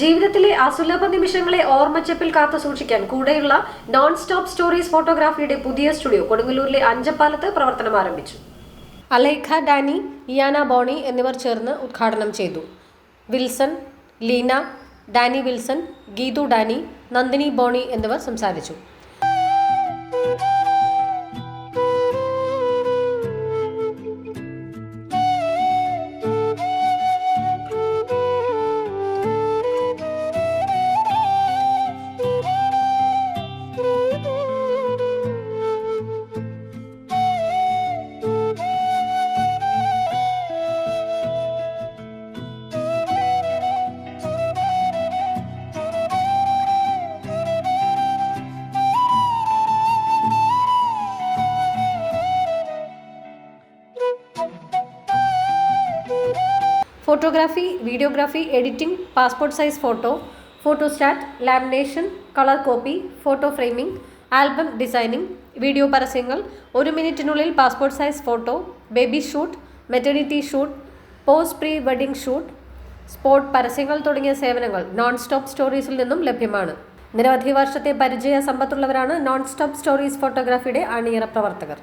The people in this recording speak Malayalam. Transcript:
ജീവിതത്തിലെ അസുലഭ നിമിഷങ്ങളെ ഓർമ്മച്ചപ്പിൽ കാത്തു സൂക്ഷിക്കാൻ കൂടെയുള്ള നോൺ സ്റ്റോപ്പ് സ്റ്റോറീസ് ഫോട്ടോഗ്രാഫിയുടെ പുതിയ സ്റ്റുഡിയോ കൊടുങ്ങല്ലൂരിലെ അഞ്ചപ്പാലത്ത് പ്രവർത്തനം ആരംഭിച്ചു. അലൈഖ ഡാനി ഇയാന ബോണി എന്നിവർ ചേർന്ന് ഉദ്ഘാടനം ചെയ്തു. Wilson Leena Dani Wilson Geethu Dani Nandini Boney എന്നിവർ സംസാരിച്ചു. Photography videography editing passport size photo photostat lamination colour copy photo framing album designing video പരസ്യങ്ങൾ ഒരു മിനിറ്റിനുള്ളിൽ passport size photo baby shoot maternity shoot post pre wedding shoot spot പരസ്യങ്ങൾ തുടങ്ങിയ സേവനങ്ങൾ നോൺ സ്റ്റോപ്പ് സ്റ്റോറീസിൽ നിന്നും ലഭ്യമാണ്. നിരവധി വർഷത്തെ പരിചയ സമ്പത്തുള്ളവരാണ് നോൺ സ്റ്റോപ്പ് സ്റ്റോറീസ് ഫോട്ടോഗ്രാഫിയുടെ അണിയറ പ്രവർത്തകർ.